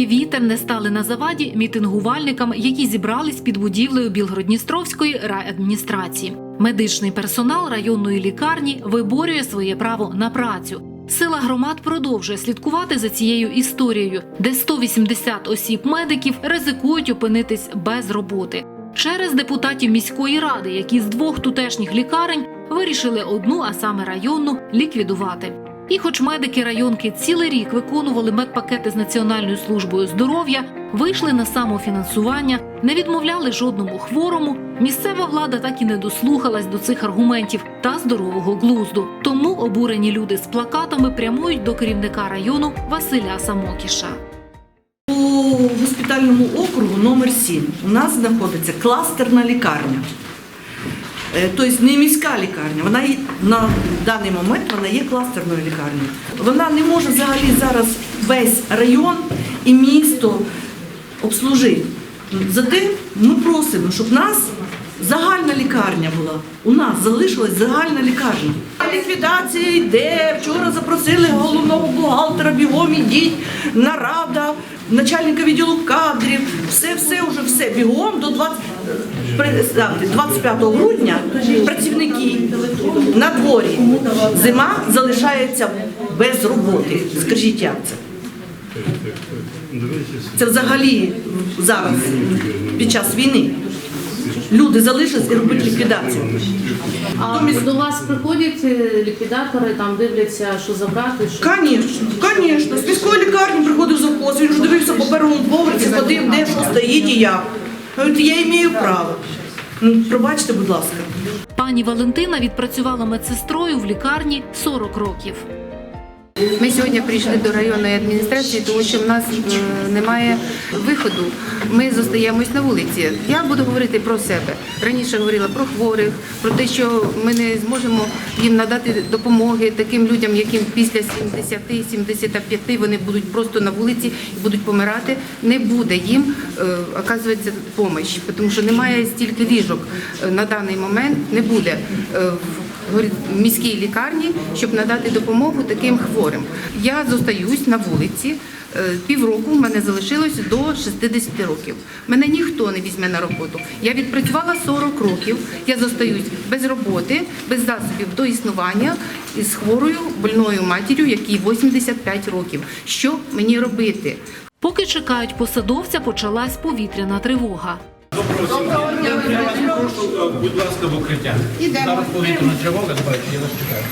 І вітер не стали на заваді мітингувальникам, які зібрались під будівлею Білгородністровської райадміністрації. Медичний персонал районної лікарні виборює своє право на працю. Сила громад продовжує слідкувати за цією історією, де 180 осіб медиків ризикують опинитись без роботи через депутатів міської ради, які з двох тутешніх лікарень вирішили одну, а саме районну, ліквідувати. І хоч медики районки цілий рік виконували медпакети з Національною службою здоров'я, вийшли на самофінансування, не відмовляли жодному хворому, місцева влада так і не дослухалась до цих аргументів та здорового глузду. Тому обурені люди з плакатами прямують до керівника району Василя Самокіша. По госпітальному округу номер 7 у нас знаходиться кластерна лікарня. Е, Тобто не міська лікарня, вона на даний момент вона є кластерною лікарнею. Вона не може взагалі зараз весь район і місто обслужити. Зате ми просимо, щоб нас загальна лікарня була. У нас залишилась загальна лікарня. Ліквідація йде. Вчора запросили головного бігом ідіть, нарада, начальника відділу кадрів. Все, все, вже все бігом до 20, 25 грудня працівники на дворі. Зима залишається без роботи. Скажіть, як це? Це взагалі зараз під час війни. Люди залишились і роблять ліквідацію. А до вас приходять е, ліквідатори, там дивляться, що забрати, що Звісно, звісно. З міської лікарні приходив завхоз, він вже дивився по першому поверсі, ходив, де що стоїть і як. Говорить, я маю право. Ну, Пробачте, будь ласка. Пані Валентина відпрацювала медсестрою в лікарні 40 років. Ми сьогодні прийшли до районної адміністрації, тому що в нас е, немає виходу. Ми зостаємось на вулиці. Я буду говорити про себе. Раніше говорила про хворих, про те, що ми не зможемо їм надати допомоги таким людям, яким після 70-75 вони будуть просто на вулиці і будуть помирати. Не буде їм е, оказується допомога, тому що немає стільки ліжок е, на даний момент. Не буде міській лікарні, щоб надати допомогу таким хворим. Я зостаюсь на вулиці. е, Півроку в мене залишилось до 60 років. Мене ніхто не візьме на роботу. Я відпрацювала 40 років. Я зостаюсь без роботи, без засобів до існування із хворою больною матір'ю, якій 85 років. Що мені робити? Поки чекають посадовця, почалась повітряна тривога. Я вас прошу, будь ласка, в укриття. Зараз повітряна тривога, давайте, я вас чекаю.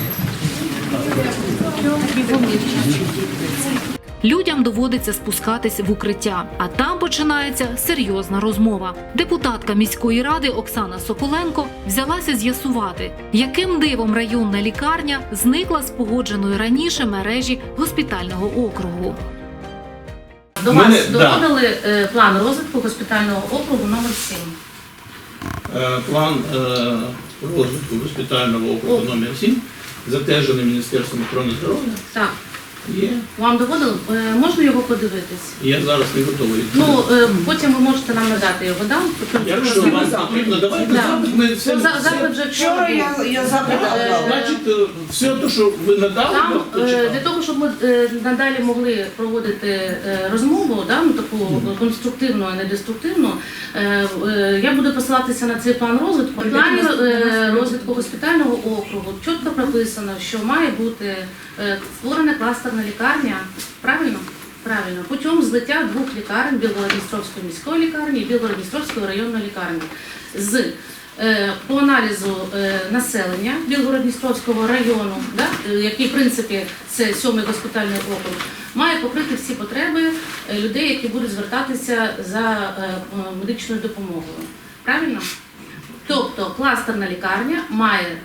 Людям доводиться спускатись в укриття, а там починається серйозна розмова. Депутатка міської ради Оксана Соколенко взялася з'ясувати, яким дивом районна лікарня зникла з погодженої раніше мережі госпітального округу. До Мене- вас да. доводили е, план розвитку госпітального округу номер 7 Е, План е, розвитку госпітального округу номер 7 затверджений Міністерством охорони здоров'я. Так, Є. вам доводили? Е, Можна його подивитись? Я зараз не готовий. Ну, е, потім ви можете нам надати його, да? Якщо вам потрібно, давайте Да. запит. Ми все, Ну, за- все- Запит вже Вчора я, я запит Е, Значить, е, все те, що ви надали, Там то е, чекаємо. для того, щоб ми е, надалі могли проводити е, розмову, да, ну, таку конструктивну, а не деструктивну, е, е, я буду посилатися на цей план розвитку. В плані е, розвитку госпітального округу чітко прописано, що має бути е, створена кластерна лікарня. Правильно? Правильно, путем злиття двох лікарень Білгородністровської міської лікарні і Білгородністровської районної лікарні з е, по аналізу е, населення Білгородністровського району, да, е, який в принципі це сьомий госпітальний округ, має покрити всі потреби людей, які будуть звертатися за медичною допомогою. Правильно? Тобто кластерна лікарня має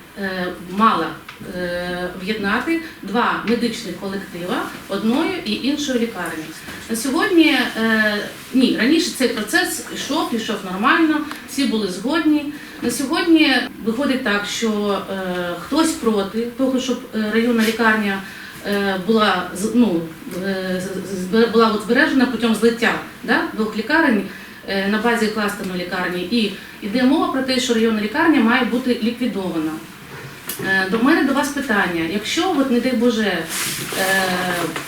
мала е, в'єднати два медичних колектива одної і іншої лікарні. На сьогодні е, ні, раніше цей процес йшов, йшов нормально, всі були згодні. На сьогодні виходить так, що е, хтось проти того, щоб районна лікарня була ну, була збережена путем злиття да, двох лікарень на базі кластерної лікарні. І йде мова про те, що районна лікарня має бути ліквідована. Е, До мене до вас питання. Якщо, от, не дай Боже, е,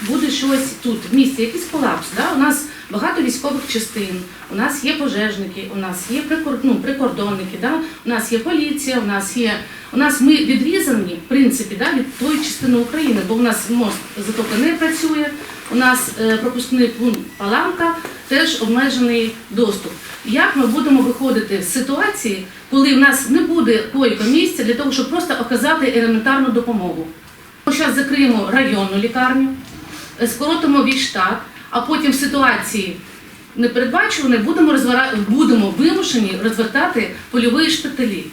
буде щось тут в місті, якийсь колапс, да? у нас багато військових частин, у нас є пожежники, у нас є ну, прикордонники, да? у нас є поліція, у нас є. У нас ми відрізані, в принципі, да, від тої частини України, бо у нас мост затока не працює, у нас е, пропускний пункт Паланка, теж обмежений доступ. Як ми будемо виходити з ситуації, коли в нас не буде койко місця для того, щоб просто оказати елементарну допомогу? Ми зараз закриємо районну лікарню, е, скоротимо війштат, а потім в ситуації непередбачуваної будемо, будемо вимушені розвертати польові шпиталі.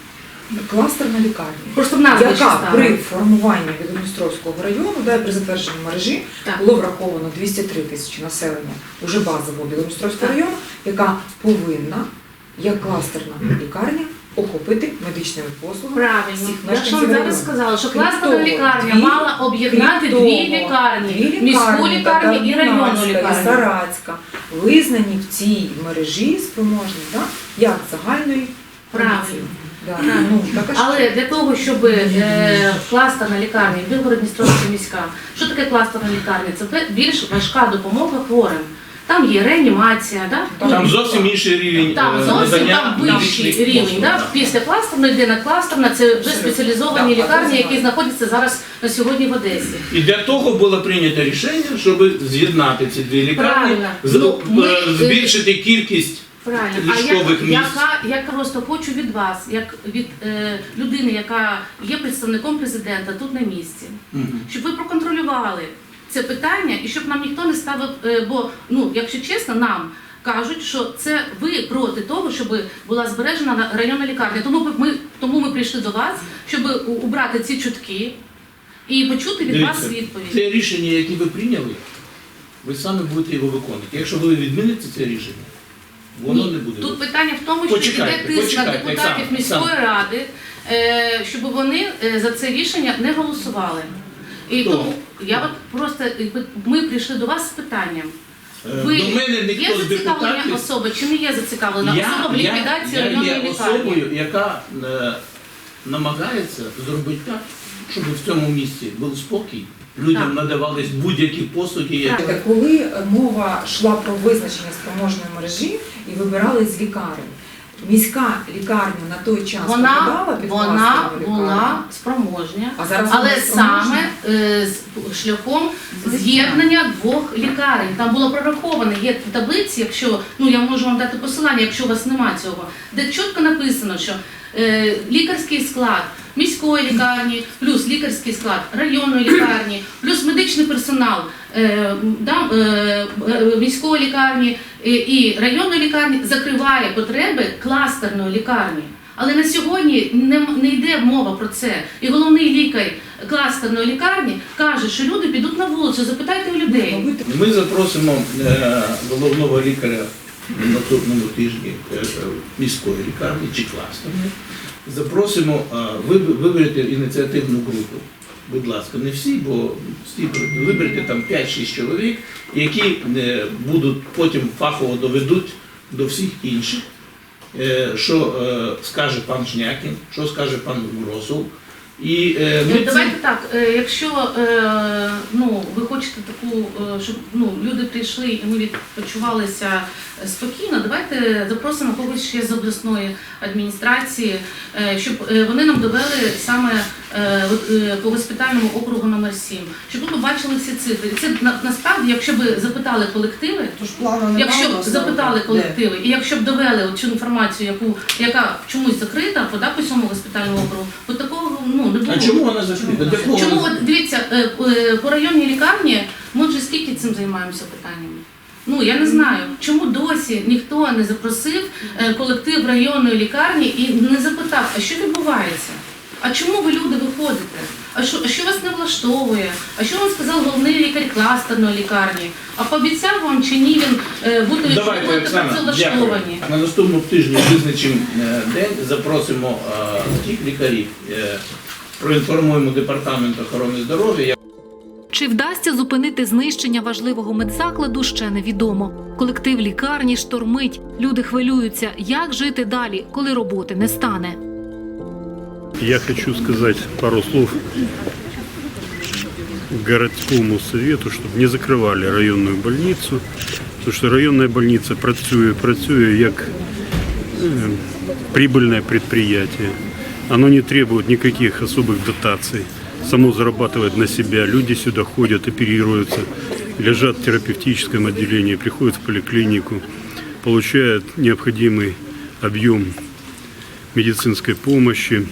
Кластерна лікарня. Просто в назві ще Яка при формуванні Відомостровського району, да, і при затвердженні мережі Так. було враховано 203 тисячі населення уже базово Відомостровського Так. району, яка повинна, як кластерна лікарня, охопити медичними послугами Правильно. всіх Я ж мешканців вам зараз району. сказала, що Крім того, лікарня дві- мала об'єднати крім дві того, лікарні: міську лікарню і районну Татарбунарська, і лікарню. Саратська, визнані в цій мережі спроможні, да, як загальної Правильно. функції. Да. Ну? Але для того, щоб е, кластерна лікарня, Білгород-Дністровська міська, що таке кластерна лікарня? Це більш важка допомога хворим. Там є реанімація, да? Там зовсім інший рівень Там е, зовсім там вищий рівень. Да? Після кластерної йде на кластерна, це вже спеціалізовані лікарні, які знаходяться зараз на сьогодні в Одесі. І для того було прийнято рішення, щоб з'єднати ці дві лікарні, Правильно. Ну, ми, е, збільшити кількість Правильно, а я, місць. яка, я просто хочу від вас, як від е, людини, яка є представником президента тут на місці, Мгм. щоб ви проконтролювали це питання і щоб нам ніхто не ставив, е, бо ну, якщо чесно, нам кажуть, що це ви проти того, щоб була збережена на- районна лікарня. Тому ми тому ми прийшли до вас, щоб убрати ці чутки і почути від вас відповідь. Це рішення, яке ви прийняли, ви саме будете його виконувати. Якщо ви відміните це рішення, воно не буде. Тут питання в тому, що Почекайте, йде тиск на почекайте, депутатів Оксана, міської ради, е, щоб вони е, за це рішення не голосували. І Хто? тому я от просто якби, ми прийшли до вас з питанням. Е, Ви До мене є ніхто з зацікавлення депутатів. особи чи не є зацікавлена особа в ліквідації я районної є лікарні? особою, яка е, намагається зробити так, щоб в цьому місті був спокій, людям Так. надавались будь-які послуги, Так. Та Коли мова йшла про визначення спроможної мережі і вибирали з лікарень, міська лікарня на той час Вона, під вона була спроможня, А зараз але саме е, з шляхом з'єднання двох лікарень. Там було прораховано, є таблиці, якщо ну я можу вам дати посилання, якщо у вас немає цього, де чітко написано, що е, лікарський склад міської лікарні, плюс лікарський склад районної лікарні, плюс медичний персонал е, е, е, міської лікарні і районної лікарні закриває потреби кластерної лікарні. Але на сьогодні не, не йде мова про це. І головний лікар кластерної лікарні каже, що люди підуть на вулицю, запитайте у людей. Ми запросимо головного лікаря на наступному тижні міської лікарні чи кластерної. Запросимо, виберете ініціативну групу. Будь ласка, не всі, бо виберете там 5-6 чоловік, які е, будуть потім фахово доведуть до всіх інших. Е, Що е, скаже пан Жнякін, що скаже пан Гросов. І е, ми ці- Давайте так, е, якщо е, ну, ви хочете таку, е, щоб ну, люди прийшли і ми відпочивалися е, спокійно, давайте запросимо когось ще з обласної адміністрації, е, щоб е, вони нам довели саме е, е, по госпітальному округу номер 7, щоб ми побачили всі цифри. Це на- насправді, якщо б запитали колективи, Тож плану Якщо б запитали колективи, і якщо б довели цю інформацію, яку яка чомусь закрита, по, да, по цьому госпітальному округу, от такого ну не було. А чому вона закрита? Чому от дивіться е, е, по районній лікарні? Ми вже скільки цим займаємося питаннями? Ну я не знаю, чому досі ніхто не запросив е, колектив районної лікарні і не запитав, а що відбувається? А чому ви люди виходите? А що, а що вас не влаштовує? А що вам сказав головний лікар кластерної лікарні? А пообіцяв вам чи ні він е, бути що Давайте, Оксана, дякую. працевлаштовані? На наступному тижні визначимо е, день, запросимо е, тих лікарів, е, проінформуємо департамент охорони здоров'я. Чи вдасться зупинити знищення важливого медзакладу, ще невідомо. Колектив лікарні штормить. Люди хвилюються, як жити далі, коли роботи не стане. Я хочу сказать пару слов городскому совету, чтобы не закрывали районную больницу, потому что районная больница працює, працює як э, прибыльное предприятие. Оно не требует никаких особых дотаций. Само зарабатывает на себя. Люди сюда ходят, оперируются, лежат в терапевтическом отделении, приходят в поликлинику, получают необходимый объем медицинской помощи.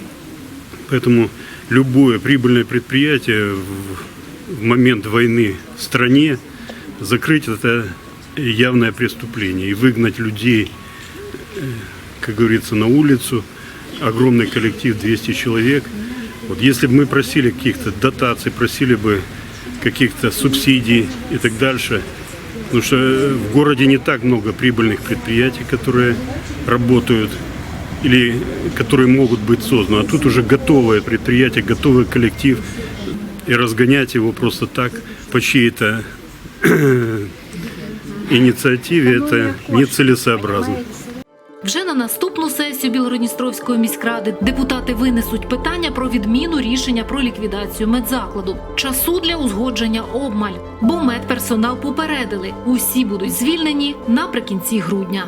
Поэтому любое прибыльное предприятие в, момент войны в стране закрыть это явное преступление и выгнать людей, э, как говорится, на улицу, огромный коллектив 200 человек. Вот если бы мы просили каких-то дотаций, просили бы каких-то субсидий и так дальше, потому что э, в городе не так много прибыльных предприятий, которые работают или которые могут быть созданы. А тут уже готовое предприятие, готовый коллектив. И разгонять его просто так по чьей-то инициативе это нецелесообразно. Вже на наступну сесію Білгородністровської міськради депутати винесуть питання про відміну рішення про ліквідацію медзакладу. Часу для узгодження обмаль, бо медперсонал попередили. Усі будуть звільнені наприкінці грудня.